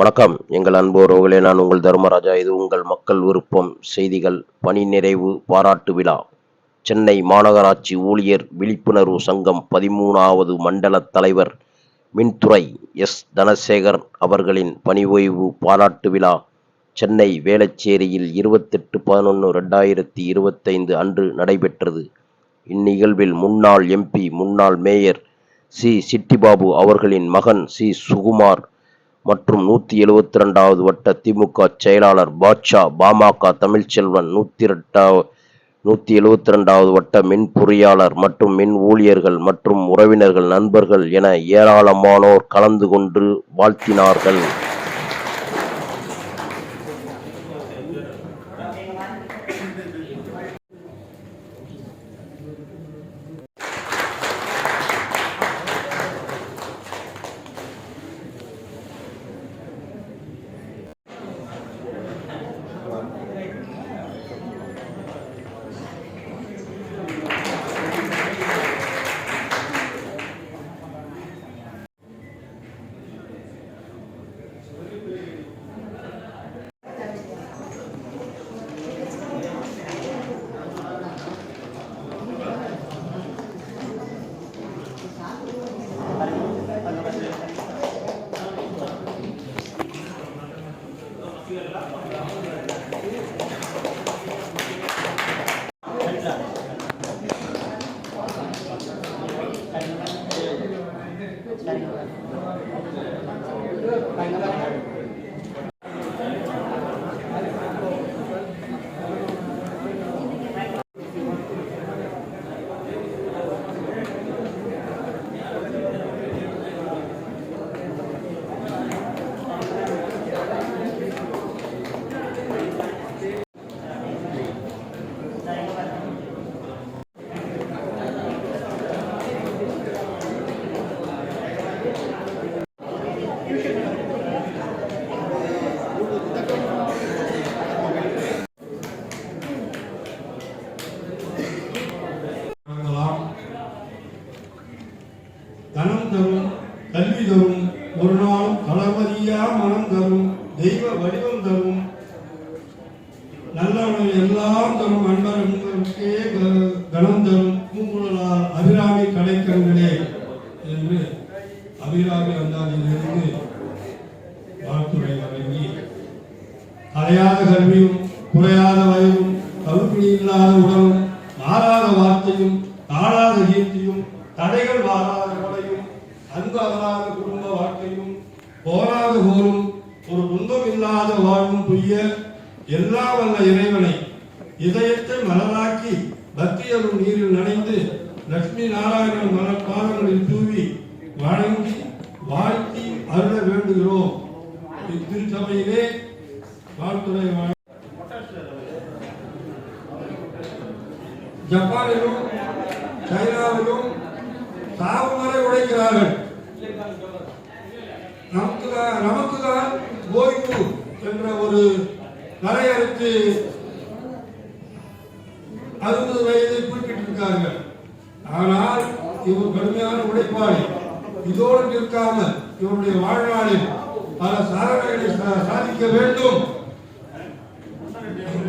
வணக்கம். எங்கள் அன்போர்களே நான் உங்கள் தர்மராஜா. இது உங்கள் மக்கள் விருப்பம் செய்திகள் பணி நிறைவு பாராட்டு விழா. சென்னை மாநகராட்சி ஊழியர் விழிப்புணர்வு சங்கம் பதிமூணாவது மண்டல தலைவர் மின்துறை எஸ். தனசேகர் அவர்களின் பணி ஓய்வு பாராட்டு விழா. சென்னை வேளச்சேரியில் இருபத்தெட்டு பதினொன்று ரெண்டாயிரத்தி இருபத்தைந்து அன்று நடைபெற்றது. இந்நிகழ்வில் முன்னாள் எம்பி முன்னாள் மேயர் சி. சிட்டிபாபு அவர்களின் மகன் சி. சுகுமார் மற்றும் நூற்றி எழுபத்தி ரெண்டாவது வட்ட திமுக செயலாளர் பாட்ஷா பாமக தமிழ்ச்செல்வன் நூற்றி ரெண்டாவது நூற்றி எழுபத்தி ரெண்டாவது வட்ட மின் பொறியாளர் மற்றும் மின் ஊழியர்கள் மற்றும் உறவினர்கள் நண்பர்கள் என ஏராளமானோர் கலந்து கொண்டு வாழ்த்தினார்கள். 誰が அபிராமி அந்தாதியிலிருந்து வாழ்த்துறை வழங்கி அறையாத கல்வியும் குறையாத வயதும் கல்வி இல்லாத உடலும் மாறாத வார்த்தையும் தாழாத கீர்த்தியும் தடைகள் வாராத கொலையும் அன்பு அகலாத குடும்ப வாழ்க்கையும் போராத போரும் ஒரு துன்பம் இல்லாத வாழ்வும் புய்ய எல்லா வல்ல இறைவனை இதயத்தை மலராக்கி பக்தியரும் நீரில் நனைந்து லட்சுமி நாராயணன் மலர் பாதங்களில் தூவி வணங்கி வாழ்த்தி அருள வேண்டுகிறோம். இத்திருச்சபையிலே வாழ்த்துறை ஜப்பானிலும் சைனாவிலும் சாவு வரை உழைக்கிறார்கள் நமக்கு தான் நமக்கு தான் ஓய்வு என்ற ஒரு வரையறுத்து அறுபது வயதை குறிப்பிட்டிருக்கார்கள். ஆனால் இவர் கடுமையான உழைப்பாளி. இதோடு நிற்காம இவருடைய வாழ்நாளில் பல சாதனைகளை சாதிக்க வேண்டும்.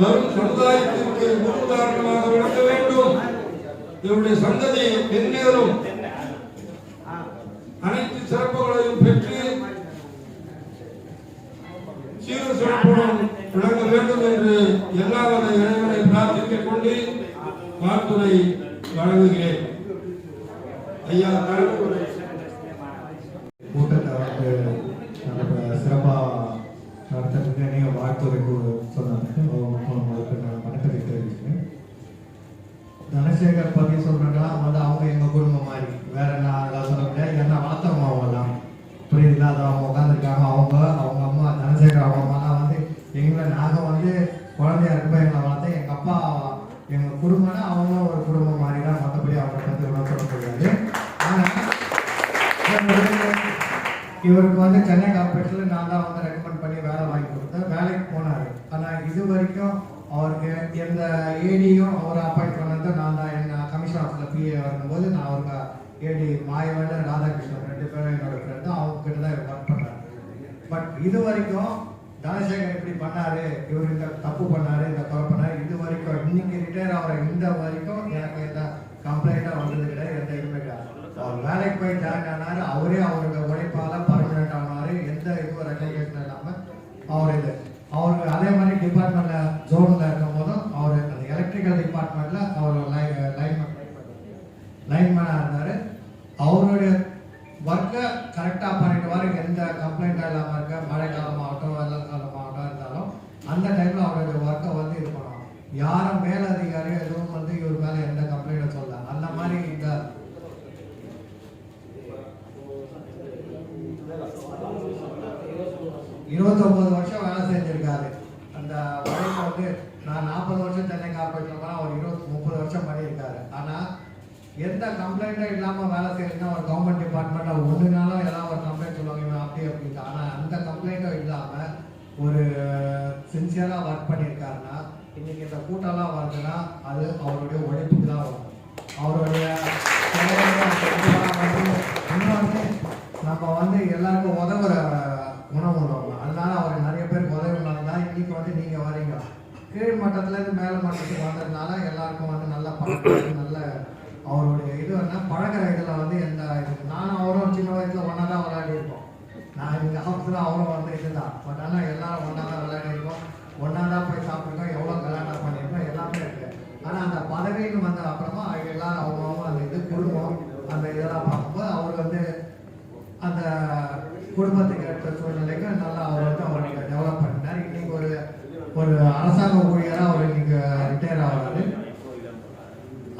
வரும் சமுதாயத்திற்கு முன்னுதாரணமாக விளக்க வேண்டும். இவருடைய சந்ததி மென்மேலும் அனைத்து சிறப்புகளையும் பெற்று சீர சிறப்புடன் விளங்க வேண்டும் என்று எல்லா வல்ல இறைவனை பிரார்த்தித்துக் கொண்டு வாழ்த்துரை வழங்குகிறேன். ஐயா பேரை பற்றி சொல்கிறேன்னா வந்து அவங்க எங்கள் குடும்பம் மாதிரி. வேற என்ன அதெல்லாம் சொல்ல முடியாது. என்ன வளர்த்தவங்க அவங்கெல்லாம் புரியுதுங்களா? அது அவங்க உட்காந்துருக்காங்க அவங்க அவங்க அம்மா தனசேகர் அவங்க அம்மாலாம் வந்து எங்களை நாங்கள் வந்து குழந்தையா இருக்கப்ப எங்களை வளர்த்து எங்கள் அப்பா எங்கள் குடும்பம்னா அவங்களும் ஒரு குடும்பம் மாதிரி தான் மற்றபடி அவங்க பற்றி ஒன்றும் சொல்ல முடியாது. இவருக்கு வந்து சென்னை கார்பரேஷன்ல நான் தான் வந்து ரெக்கமெண்ட் பண்ணி வேலை வாங்கி கொடுத்தேன். வேலைக்கு போனாரு. ஆனா இது வரைக்கும் அவருக்கு எந்த ஏடியும் அவரை அப்பாயிண்ட் பண்ண கமிஷன் வரும்போது நான் அவங்க ஏடி மாயவன் ராதாகிருஷ்ணன் ரெண்டு பேரும் என்னோட ஃப்ரெண்டு அவங்க கிட்ட தான் ஒர்க் பண்ணேன் பட் இது வரைக்கும் தனசேகர் இப்படி பண்ணாரு இவர் இந்த தப்பு பண்ணாரு இந்த தப்பு பண்ணாரு. இது வரைக்கும் இன்னைக்கு ரிட்டையர் ஆகிற இந்த வரைக்கும் எனக்கு எந்த கம்ப்ளைண்ட்டாக வந்தது கிடையாது எந்த இதுவுமே கிடையாது. அவர் வேலைக்கு போய் ஜாயின் ஆனாரு அவரே அவருக்கு உழைப்பால பர்மனெண்ட் ஆனாரு எந்த இதுவும் ரெக்கக்னேஷன் இல்லாமல் அவர் இது அவருக்கு அதே மாதிரி டிபார்ட்மெண்ட்ல ஜோன்ல இருக்கும் போதும் அவர் அந்த எலக்ட்ரிக்கல் டிபார்ட்மெண்ட்ல அவர் லைன்மேன் லைன்மேனாக இருந்தார் அவருடைய ஒர்க்கை கரெக்டாக பண்ணிட்டு வர எந்த கம்ப்ளைண்ட்டாக இல்லாமல் இருக்க மழை காலமாகட்டும் வெள்ள காலமாகட்டும் இருந்தாலும் அந்த டைமில் அவருடைய ஒர்க்கை வந்து இது பண்ணுவாங்க மேலதிகாரியோ மேலதிகாரி எதுவும் வந்து இவர் மேலே எந்த கம்ப்ளைண்ட்டும் சொல்ல அந்த மாதிரி இந்த இருபத்தொன்பது வருஷம் வேலை செஞ்சிருக்காரு. அந்த வயசுல வந்து நான் நாற்பது வருஷம் சென்னை கார்பரேஷன் போனால் அவர் இருபத்தி முப்பது வருஷம் பண்ணியிருக்காரு. ஆனால் எந்த கம்ப்ளைண்ட்டும் இல்லாமல் வேலை செய்யணும்னா ஒரு கவர்மெண்ட் டிபார்ட்மெண்ட்டில் ஒன்று நாளும் ஏதாவது ஒரு கம்ப்ளைண்ட் சொல்லுவாங்க இவன் அப்படி அப்படின்ட்டு ஆனால் அந்த கம்ப்ளைண்ட்டும் இல்லாமல் ஒரு சின்சியராக ஒர்க் பண்ணியிருக்காருன்னா இன்னைக்கு இந்த கூட்டம்லாம் வருதுன்னா அது அவருடைய உழைப்புக்கு தான் வரும். அவருடைய இன்னொன்று நம்ம வந்து எல்லாருக்கும் உதவுற உணவு உள்ளவங்க. அதனால அவர் நிறைய பேருக்கு உதவி தான் இன்னைக்கு வந்து நீங்க வரீங்க. கீழ் மட்டத்துல இருந்து மேல் மட்டத்துக்கு வந்ததுனால எல்லாருக்கும் வந்து நல்ல பழக்கம் நல்ல அவருடைய இது என்ன பழகிற இதுல வந்து எந்த இது நானும் அவரும் சின்ன வயசுல ஒன்றா தான் விளையாடி இருக்கோம் நான் இந்த ஆஃபீஸில் அவரும் வந்து இதுதான். பட் ஆனால் எல்லாரும் ஒன்றா தான் விளையாடி இருக்கோம் ஒன்றா தான் போய் சாப்பிட்டுருக்கோம் எவ்வளோ கல்யாணம் பண்ணியிருக்கோம் எல்லாமே இருக்கு. ஆனால் அந்த பதவின்னு வந்த அப்புறமா எல்லாம் அவங்கவுங்க அந்த இது குடும்பம் அந்த இதெல்லாம் பார்க்கும்போது அவர் வந்து அந்த குடும்பத்துக்கு ஏற்ற சூழ்நிலைக்கு நல்லா அவர் வந்து அவர் நீங்கள் டெவலப் பண்ணினார் இன்னைக்கு ஒரு ஒரு அரசாங்க ஊழியராக அவர் இன்னைக்கு ரிட்டையர் ஆகிறாரு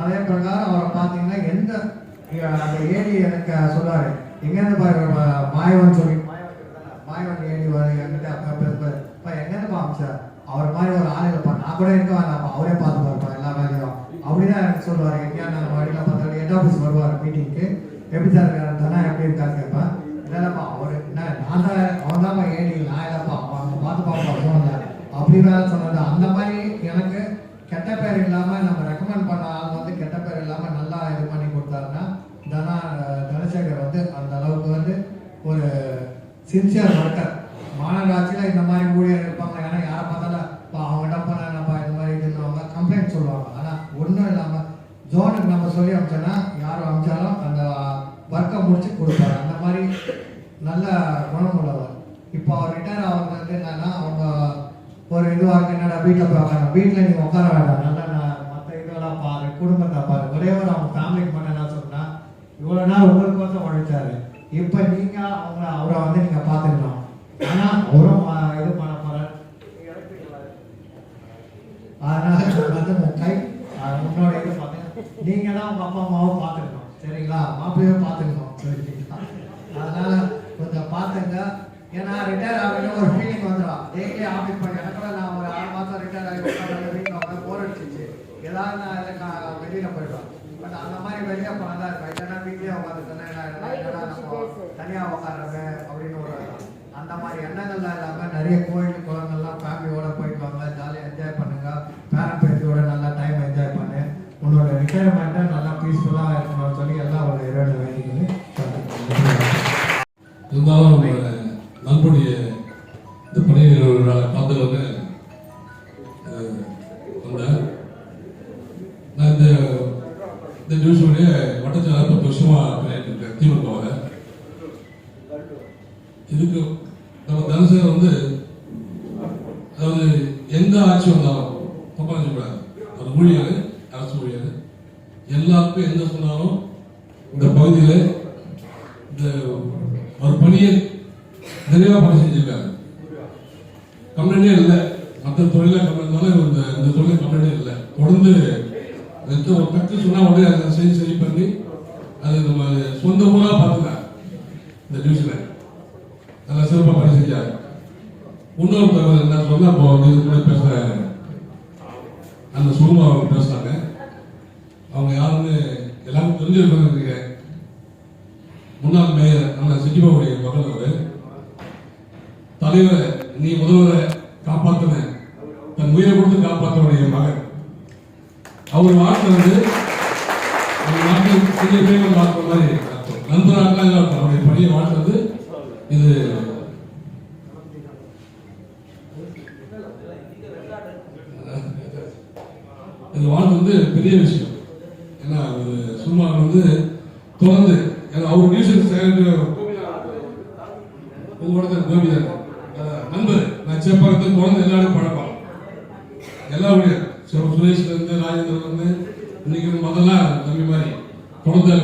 அதே பிரகாரம் அவரை பார்த்தீங்கன்னா எந்த அந்த ஏடி எனக்கு சொல்லுவார். எங்கேருந்து பாரு மாயவன் சொல்லி மாயவன் ஏடி வர என்கிட்ட அப்ப பேசுவாரு இப்போ எங்கேருந்து அவர் மாதிரி ஒரு ஆள் நான் கூட இருக்க வேண்டாம் அவரே பார்த்து பாருப்பா எல்லா வேலையும். அப்படிதான் எனக்கு சொல்லுவாரு. எங்கேயா நம்ம வழியில் பார்த்தாலும் ஹெட் ஆஃபீஸ் வருவார் மீட்டிங்க்கு எப்படி சார் இருக்காரு? தானே எப்படி இருக்காரு கேட்பேன் இல்லைல்லப்பா அவர் என்ன நான் தான் அவன் தான்ப்பா ஏடி நான் இல்லைப்பா. அவன் பார்த்து பாப்பா போனல அப்படி வேலை சொன்னது. அந்த மாதிரி எனக்கு கெட்ட பேர் இல்லாம நம்ம ரெக்கமெண்ட் பண்ண ஆள் வந்து கெட்ட பேர் இல்லாம நல்லா இது பண்ணி கொடுத்தாருன்னா தனா தனசேகர் வந்து அந்த அளவுக்கு வந்து ஒரு சின்சியர் ஒர்க்கர் மாநகராட்சியில் இந்த மாதிரி ஊழியர் ரிட்டையர் ஆகிறது வந்து என்னன்னா அவங்க ஒரு இதுவாக இருக்கு என்னடா வீட்டில் போய் வீட்டில் நீங்கள் உட்கார வேண்டாம். நல்லா நான் மற்ற இதெல்லாம் பாரு குடும்பத்தை பாரு. ஒரே ஒரு அவங்க ஃபேமிலிக்கு மட்டும் என்ன சொன்னால் இவ்வளோ நாள் உங்களுக்கோசம் உழைச்சாரு. இப்போ நீங்கள் அவங்கள அவரை வந்து நீங்கள் பார்த்துக்கலாம். ஆனால் அவரும் இது பண்ண போகிறார் அதனால வந்து கை உங்களோட இது பார்த்தீங்கன்னா நீங்கள் தான் உங்கள் அப்பா அம்மாவை பார்த்துக்கணும். சரிங்களா? மாப்பிள்ளையும் பார்த்துக்கணும். சரிங்களா? அதனால கொஞ்சம் பார்த்துங்க. ஏன்னா ரிட்டையர் ஆகணும் ஒரு ஃபீலிங் வந்துடும் டெய்லி ஆஃபீஸ் பண்ணி எனக்கு கூட நான் ஒரு ஆறு மாதம் ரிட்டையர் ஆகி உட்காந்து போர் அடிச்சிச்சு ஏதாவது நான் நான் வெளியில் போயிடுவேன் பட் அந்த மாதிரி வெளியே போனால் தான் இருக்கும். இல்லைன்னா வீட்லேயே உட்காந்துட்டேன்னா என்ன தனியாக உட்காடுறோமே அப்படின்னு இந்த இந்த நியூஸுடைய வட்டச்சாளர் பத்து வருஷமா பண்ணிட்டு இருக்கேன் இதுக்கு நம்ம தனசேகர் வந்து அதாவது எந்த ஆட்சி வந்தாலும் தப்பா சொல்லக்கூடாது ஒரு ஊழியர் அரசு ஊழியர். எல்லாருக்கும் எந்த சொன்னாலும் இந்த பகுதியில் இந்த ஒரு பணியை நிறைவாக பணி செஞ்சிருக்காரு. கம்ப்ளைண்டே இல்லை. மற்ற தொழில கம்ப்ளைண்ட் இந்த இந்த தொழில கம்ப்ளைண்டே இல்லை. தொடர்ந்து எந்த ஒரு கற்று சொன்னா உடனே அதை சரி சரி பண்ணி அது நம்ம சொந்த ஊரா பார்த்துக்கலாம். இந்த நியூஸ்ல நல்லா சிறப்பாக பணி செஞ்சார். இன்னொரு தகவல் என்ன சொன்னா இப்போ இது கூட பேசுகிற அந்த சுகுமா அவங்க பேசுனாங்க அவங்க யாருன்னு எல்லாமே தெரிஞ்சிருக்கணும்னு நினைக்கிறேன் முன்னாள் மேயர் நம்ம சிட்டிபாவுடைய மகள் அவர். தலைவரை நீ முதல்வரை காப்பாத்தின அவர் வாழ்ந்தது அவர் நாட்டில் சிறிய பேர் வாழ்ந்த மாதிரி நண்பராக அவருடைய பணியை வாழ்ந்தது இது. இது வாழ்ந்து வந்து பெரிய விஷயம். ஏன்னா அவர் சும்மா வந்து தொடர்ந்து ஏன்னா அவர் நியூஸ் உங்களோட கோபி நண்பர் நான் சேப்பாக்கத்தில் தொடர்ந்து எல்லாரும் பழக்கம் எல்லா ஊழியர் இருந்து ராஜேந்திரன் வந்து இன்னைக்கு வந்து தம்பி மாதிரி தொடர்ந்து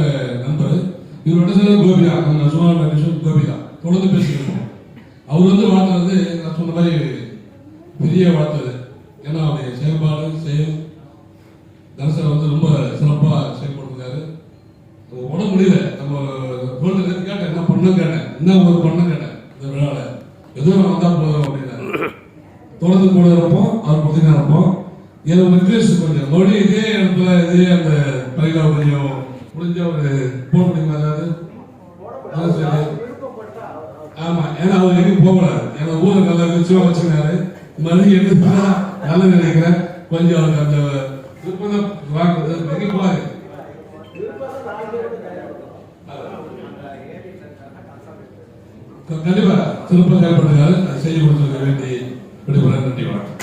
நண்பர். இவரோட சேர்ந்து கோபிதா. நான் சொன்ன விஷயம் கோபிதா. தொடர்ந்து பேசிக்கிறோம் அவர் வந்து வாழ்த்துறது நான் சொன்ன மாதிரி பெரிய வாழ்த்தது ஏன்னா அவருடைய செயல்பாடு செயல் தனுசன் வந்து ரொம்ப சிறப்பாக செயல்படுத்திருக்காரு அது உட முடியல. நம்ம ரோட்ல இருந்து கேட்டேன் என்ன பண்ண கேட்டேன். என்ன ஒரு பண்ண கேட்டேன். இந்த விழாவில் எதுவும் வந்தால் போதும் அப்படின்னா தொடர்ந்து கூட இருப்போம் அவர் பார்த்தீங்கன்னா இருப்போம். எனக்கு ஒரு கொஞ்சம். மொழி இதே இடத்துல இதே அந்த பயிலா கொஞ்சம் முடிஞ்ச ஒரு போட முடியுமா ஏதாவது சரி. ஆமா ஏன்னா அவர் எங்கேயும் போகக்கூடாது. ஏன்னா ஊரை நல்லா வச்சுவா வச்சுருக்காரு மறுபடியும் எடுத்து நல்லது நினைக்கிறேன். கொஞ்சம் அவருக்கு அந்த விருப்பம் வாக்குறது எங்கேயும் போகாது. கண்டிப்பா சிறப்பாக செயல்படுகிறாரு அதை செய்ய வேண்டி விடுபட நன்றி வணக்கம்.